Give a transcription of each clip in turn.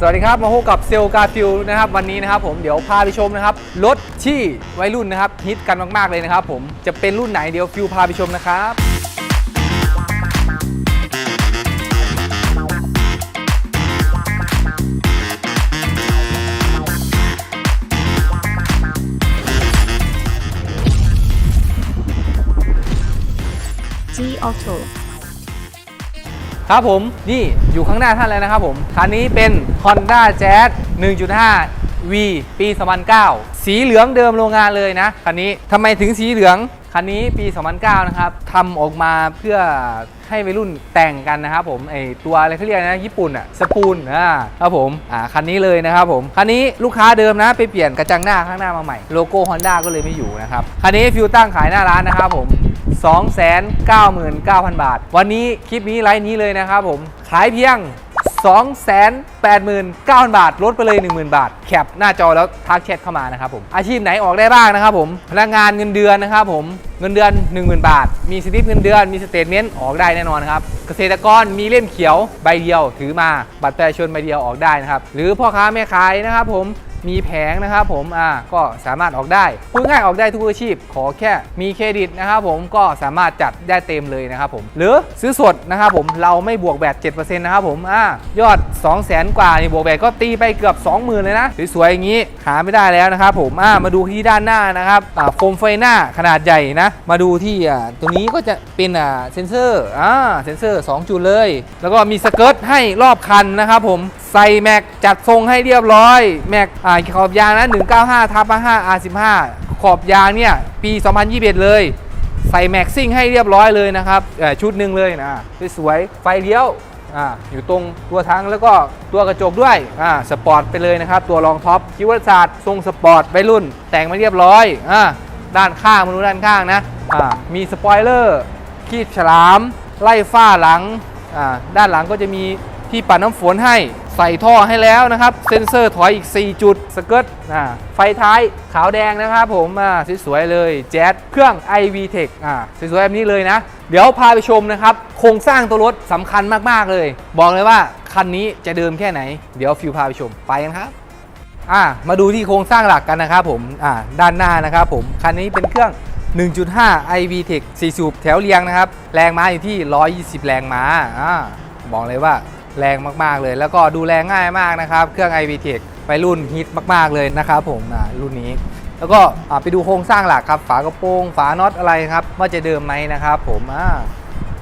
สวัสดีครับ มาพบกับเซลกาฟิลนะครับวันนี้นะครับผมเดี๋ยวพาไปชมนะครับรถที่วัยรุ่นนะครับฮิตกันมากๆเลยนะครับผมจะเป็นรุ่นไหนเดี๋ยวฟิลพาไปชมนะครับ G Auto ครับผมนี่อยู่ข้างหน้าท่านแล้วนะครับผม คันนี้เป็น Honda Jazz 1.5 V ปี 2009 สีเหลืองเดิมโรงงานเลยนะ คันนี้ทำไมถึงสีเหลือง คันนี้ปี 2009 นะครับทำออกมาเพื่อให้วัยรุ่นแต่งกันนะครับผมไอตัวอะไรเขาเรียกนะญี่ปุ่นอะสปูนอ่าครับผมอ่าคันนี้เลยนะครับผมคันนี้ลูกค้าเดิมนะไปเปลี่ยนกระจังหน้าข้างหน้ามาใหม่โลโก้ Honda ก็เลยไม่อยู่นะครับคันนี้ฟิวตั้งขายหน้าร้านนะครับผม299,000 บาท วันนี้คลิปนี้ไลฟ์นี้เลยนะครับผมขายเพียง 289,000 บาท ลดไปเลย 10,000 บาท แคปหน้าจอแล้วทักแชทเข้ามานะครับผม อาชีพไหนออกได้บ้างนะครับผม พนักงานเงินเดือนนะครับผม เงินเดือน 10,000 บาท มีสลิปเงินเดือน มีสเตทเมนต์ออกได้แน่นอนครับ เกษตรกรมีเล่มเขียวใบเดียวถือมา บัตรประชาชนใบเดียวออกได้นะครับ หรือพ่อค้าแม่ขายนะครับผม มีแผงนะครับผมอ่าก็สามารถออกได้พูดง่ายออกได้ทุกอาชีพ ขอแค่มีเครดิตนะครับผมก็สามารถจัดได้เต็มเลยนะครับผมหรือซื้อสดนะครับผมเราไม่บวกแบต7%นะครับผมอ่ายอด 2 0 0 0 0 0กว่านี่บวกแบตก็ตีไปเกือบ 20,000 เลยนะสวยๆอย่างนี้หาไม่ได้แล้วนะครับผมอ่ามาดูที่ด้านหน้านะครับอ่าโฟมไฟหน้าขนาดใหญ่นะ มาดูที่อ่าตรงนี้ก็จะเป็นอ่าเซนเซอร์อ่าเซนเซอร์ 2 จุดเลย แล้วก็มีสเกิร์ตให้รอบคันนะครับผมใส่แม็กจัดทรงให้เรียบร้อย แม็กอ่าขอบยางนะ195ทับ5 R15 ขอบยางเนี่ยปี 2021 เลย ใส่แม็กซิ่งให้เรียบร้อยเลยนะครับชุดหนึ่งเลยนะสวยๆไฟเลี้ยวออยู่ตรงตัวทั้งแล้วก็ตัวกระจกด้วยสปอร์ตไปเลยนะครับ ตัวรองท็อปคิวศาสตร์ทรงสปอร์ตวัยรุ่น แต่งมาเรียบร้อยอด้านข้างมาดูด้านข้างนะอ่ามีสปอยเลอร์คีบฉลาม ไล่ฝ้าหลังด้านหลังก็จะมีที่ปัดน้ำฝนให้ ใส่ท่อให้แล้วนะครับ เซ็นเซอร์ถอยอีก 4 จุด สเกิร์ตอ่าไฟท้ายขาวแดงนะครับผมอ่าสวยๆเลยแจ๊ดเครื่อง iV Tech อ่าสวยๆแบบนี้เลยนะ เดี๋ยวพาไปชมนะครับ โครงสร้างตัวรถสำคัญมากๆเลย บอกเลยว่าคันนี้จะเดิมแค่ไหน เดี๋ยวฟิวพาไปชมไปกันครับอ่ามาดูที่โครงสร้างหลักกันนะครับผมอ่าด้านหน้านะครับผมคันนี้เป็นเครื่อง1.5 iV Tech 4 สูบแถวเรียงนะครับ แรงม้าอยู่ที่ 120 แรงม้าอ่าบอกเลยว่า แรงมากๆเลย แล้วก็ดูแลง่ายมากนะครับ เครื่อง iV Tech ไปรุ่นฮิตมากๆเลยนะครับผมรุ่นนี้ แล้วก็ไปดูโครงสร้างหลักครับ ฝากระโปรง ฝาน็อตอะไรครับ ว่าจะเดิมไหมนะครับ ผมอ่า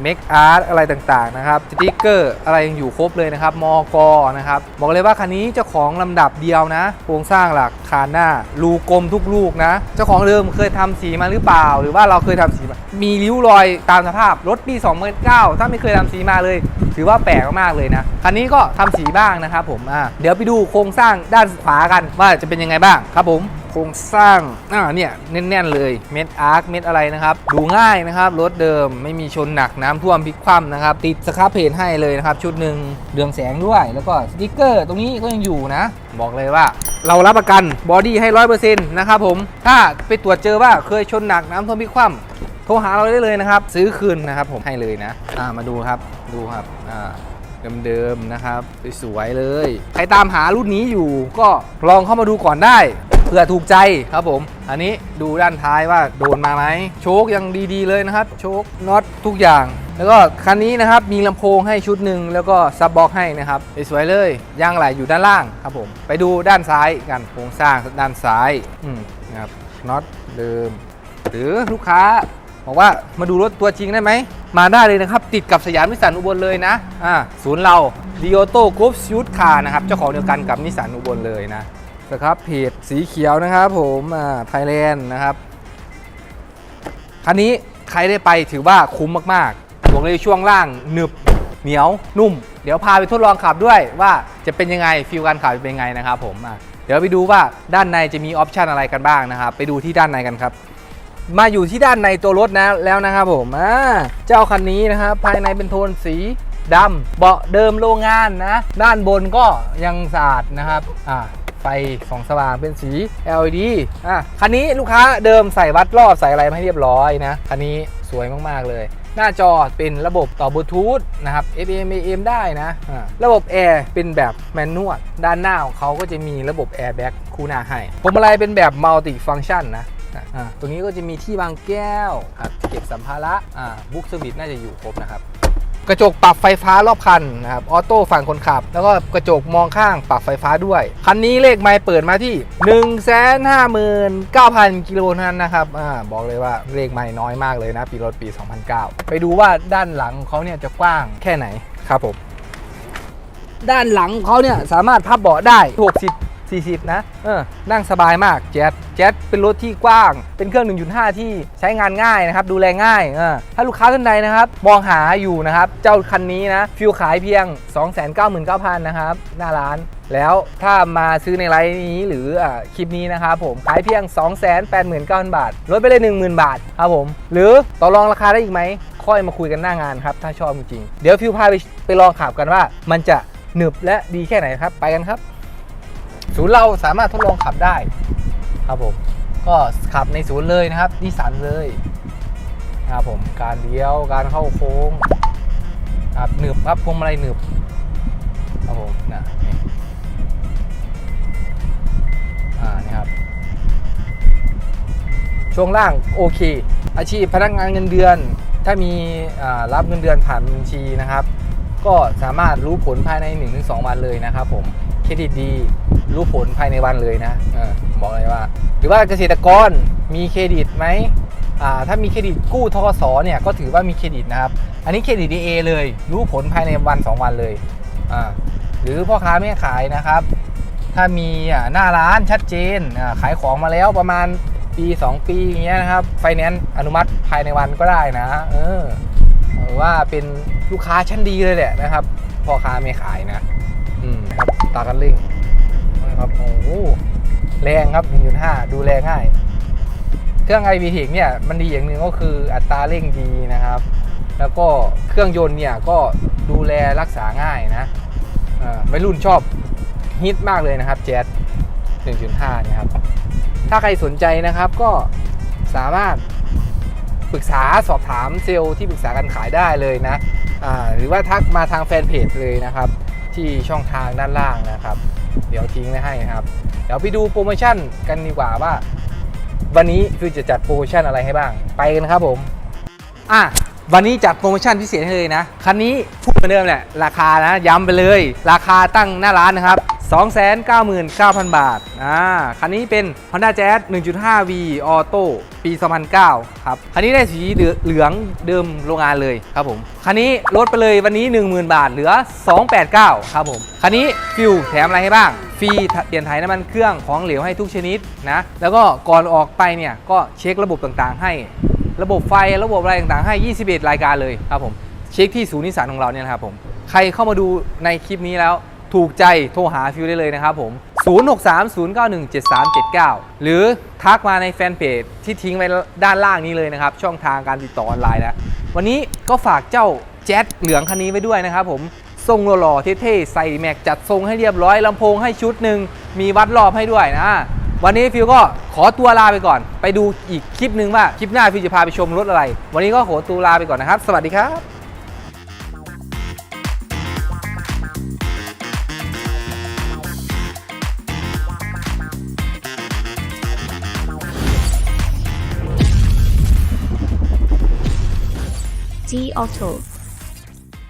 เมคอาร์ตอะไรต่างๆนะครับสติกเกอร์อะไรยังอยู่ครบเลยนะครับ มอกอนะครับ บอกเลยว่าคันนี้เจ้าของลำดับเดียวนะ โครงสร้างหลักคานหน้า รูกลมทุกลูกนะ เจ้าของเดิมเคยทำสีมาหรือเปล่า หรือว่าเราเคยทำสีมามีริ้วรอยตามสภาพรถปี 2009 ถ้าไม่เคยทำสีมาเลย ถือว่าแปลกมากๆเลยนะ คันนี้ก็ทำสีบ้างนะครับผมอ่าเดี๋ยวไปดูโครงสร้างด้านขวากันว่าจะเป็นยังไงบ้างครับผมโครงสร้างอ่าเนี่ยแน่นๆเลยเม็ดอาร์คเม็ดอะไรนะครับ ดูง่ายนะครับรถเดิมไม่มีชนหนักน้ำท่วมพลิกคว่ำนะครับ ติดสครับเพจให้เลยนะครับชุดหนึ่งเรืองแสงด้วย แล้วก็สติ๊กเกอร์ตรงนี้ก็ยังอยู่นะ บอกเลยว่าเรารับประกันบอดี้ให้ร้อยเปอร์เซ็นต์นะครับผมถ้าไปตรวจเจอว่าเคยชนหนักน้ำท่วมพลิกคว่ำ โทรหาเราได้เลยนะครับ ซื้อคืนนะครับผมให้เลยนะอ่ามาดูครับดูครับอ่าเดิมๆนะครับสวยๆเลย ใครตามหารุ่นนี้อยู่ก็ลองเข้ามาดูก่อนได้เผื่อถูกใจครับผม อันนี้ดูด้านท้ายว่าโดนมาไหมโชคยังดีๆเลยนะครับ โชคน็อตทุกอย่าง แล้วก็คันนี้นะครับมีลำโพงให้ชุดหนึ่งแล้วก็ซับบ็อกให้นะครับสวยๆเลยยางไหลอยู่ด้านล่างครับผม ไปดูด้านซ้ายกันโครงสร้างด้านซ้ายอืมนะครับน็อตเดิม หรือลูกค้า บอกว่ามาดูรถตัวจริงได้ไหม มาได้เลยนะครับ ติดกับสยามนิสสันอุบลเลยนะอ่าศูนย์เราดิโอโต้กรุ๊ปชูดคาร์นะครับ เจ้าของเดียวกันกับนิสสันอุบลเลยนะนะครับเพจสีเขียวนะครับผมอ่าไทยแลนด์นะครับ คันนี้ใครได้ไปถือว่าคุ้มมากๆบอกเลยช่วงล่างหนึบเหนียวนุ่ม เดี๋ยวพาไปทดลองขับด้วยว่าจะเป็นยังไงฟิลการขับเป็นยังไงนะครับผมอะเดี๋ยวไปดูว่าด้านในจะมีออปชันอะไรกันบ้างนะครับ ไปดูที่ด้านในกันครับ มาอยู่ที่ด้านในตัวรถนะแล้วนะครับผมอ่าเจ้าคันนี้นะครับภายในเป็นโทนสีดำเบาะเดิมโรงงานนะ ด้านบนก็ยังสะอาดนะครับอ่าไฟสองสว่างเป็นสี LED อะคันนี้ลูกค้าเดิมใส่วัดรอบใส่อะไรมาให้เรียบร้อยนะ คันนี้สวยมาก ๆ เลย หน้าจอเป็นระบบต่อบลูทูธนะครับ FM AM ได้นะอ่าระบบแอร์เป็นแบบแมนนวลด้านหน้าของเขาก็จะมีระบบแอร์แบ็กคู่หน้าให้ผมอะไรเป็นแบบมัลติฟัง c t ชันนะ ตรงนี้ก็จะมีที่วางแก้วครับเก็บสัมภาระบุ๊กสวิตน่าจะอยู่ครบนะครับกระจกปรับไฟฟ้ารอบคันนะครับออโต้ฝั่งคนขับ แล้วก็กระจกมองข้างปรับไฟฟ้าด้วย คันนี้เลขไมล์เปิดมาที่ 1 5 9 0 0 0 กิโลเท่านั้นนะครับอาบอกเลยว่าเลขไมล์น้อยมากเลยนะ ปีรถปี 2009 ไปดูว่าด้านหลังเขาเนี่ยจะกว้างแค่ไหนครับผม ด้านหลังเขาเนี่ยสามารถพับเบาะได้ 60 40 นะ เออ นั่งสบายมากแจ๊ดแจ๊ดเป็นรถที่กว้าง เป็นเครื่อง 1.5 ที่ใช้งานง่ายนะครับ ดูแลง่าย เออ ถ้าลูกค้าท่านใดนะครับ มองหาอยู่นะครับ เจ้าคันนี้นะ ฟิวขายเพียง 299,000 นะครับ หน้าร้าน แล้วถ้ามาซื้อในไลน์นี้หรืออคลิปนี้นะครับผม ขายเพียง 289,000 บาท ลดไปเลย 10,000 บาท ครับผม หรือต่อรองราคาได้อีกไหม ค่อยมาคุยกันหน้างานครับ ถ้าชอบจริง เดี๋ยวฟิวพาไปไปลองขับกันว่า มันจะหนึบและดีแค่ไหนครับ ไปกันครับ ศูนย์เราสามารถทดลองขับได้ครับผมก็ขับในศูนย์เลยนะครับนิสันเลยนะครับผมการเลี้ยวการเข้าโค้งครับหนึบครับพวงมาลัยหนึบครับผมนะนี่อ่านี่ครับช่วงล่างโอเค อาชีพพนักงานเงินเดือน ถ้ามีอ่ารับเงินเดือนผ่านบัญชีนะครับ ก็สามารถรู้ผลภายใน 1-2 วันเลยนะครับผม เครดิตดี รู้ผลภายในวันเลยนะออบอกเลยว่า หรือว่าเกษตรกรมีเครดิตไหมถ้ามีเครดิตกู้ทกสเนี่ยก็ถือว่ามีเครดิตนะครับ อันนี้เครดิตดีเอเลย รู้ผลภายในวัน 2 วันเลย หรือพ่อค้าแม่ขายนะครับ ถ้ามีหน้าร้านชัดเจนขายของมาแล้วประมาณปี 2 ปีอย่างเงี้ยนะครับไฟแนนซ์อนุมัติภายในวันก็ได้นะ เออหรือว่าเป็นลูกค้าชั้นดีเลยแหละนะครับพ่อค้าไม่ขายนะ ตากันเร่งนะครับโอ้โหแรงครับ 1.5 ดูแลง่าย เครื่อง i v t e c เนี่ยมันดีอย่างหนึ่งก็คืออัตราเร่งดีนะครับ แล้วก็เครื่องยนต์เนี่ยก็ดูแลรักษาง่ายนะวัยรุ่นชอบฮิตมากเลยนะครับแจ๊ส1.5 นะครับ ถ้าใครสนใจนะครับก็สามารถปรึกษาสอบถามเซลล์ที่ปรึกษาการขายได้เลยนะ หรือว่าทักมาทางแฟนเพจเลยนะครับ ที่ช่องทางด้านล่างนะครับ เดี๋ยวทิ้งไว้ให้นะครับ เดี๋ยวไปดูโปรโมชั่นกันดีกว่าว่า วันนี้คือจะจัดโปรโมชั่นอะไรให้บ้าง ไปกันครับผม อะ วันนี้จัดโปรโมชั่นพิเศษให้เลยนะ คันนี้พูดเหมือนเดิมแหละราคานะ ย้ำไปเลย ราคาตั้งหน้าร้านนะครับ 299,000 บาทอ่าคันนี้เป็น Honda Jazz 1.5V Auto ปี 2009 ครับ คันนี้ได้สีเหลืองเดิมโรงงานเลยครับผม คันนี้ลดไปเลยวันนี้ 10,000 บาทเหลือ 289 ครับผม คันนี้ฟิวแถมอะไรให้บ้างฟรีเปลี่ยนถ่ายน้ำมันเครื่องของเหลวให้ทุกชนิดนะ แล้วก็ก่อนออกไปเนี่ยก็เช็คระบบต่างๆให้ ระบบไฟระบบอะไรต่างๆให้ 21 รายการเลยครับผมเช็คที่ศูนย์นิสสันของเราเนี่ยนะครับผมใครเข้ามาดูในคลิปนี้แล้วถูกใจโทรหาฟิวได้เลยนะครับผม 0630917379 หรือทักมาในแฟนเพจที่ทิ้งไว้ด้านล่างนี้เลยนะครับ ช่องทางการติดต่อออนไลน์นะ วันนี้ก็ฝากเจ้าแจ๊ดเหลืองคันนี้ไว้ด้วยนะครับผมทรงหล่อๆเท่ๆใส่แม็กจัดทรงให้เรียบร้อยลำโพงให้ชุดหนึ่งมีวัดรอบให้ด้วยนะ วันนี้ฟิวก็ขอตัวลาไปก่อน ไปดูอีกคลิปหนึ่งว่าคลิปหน้าฟิวจะพาไปชมรถอะไร วันนี้ก็ขอตัวลาไปก่อนนะครับ สวัสดีครับ G Auto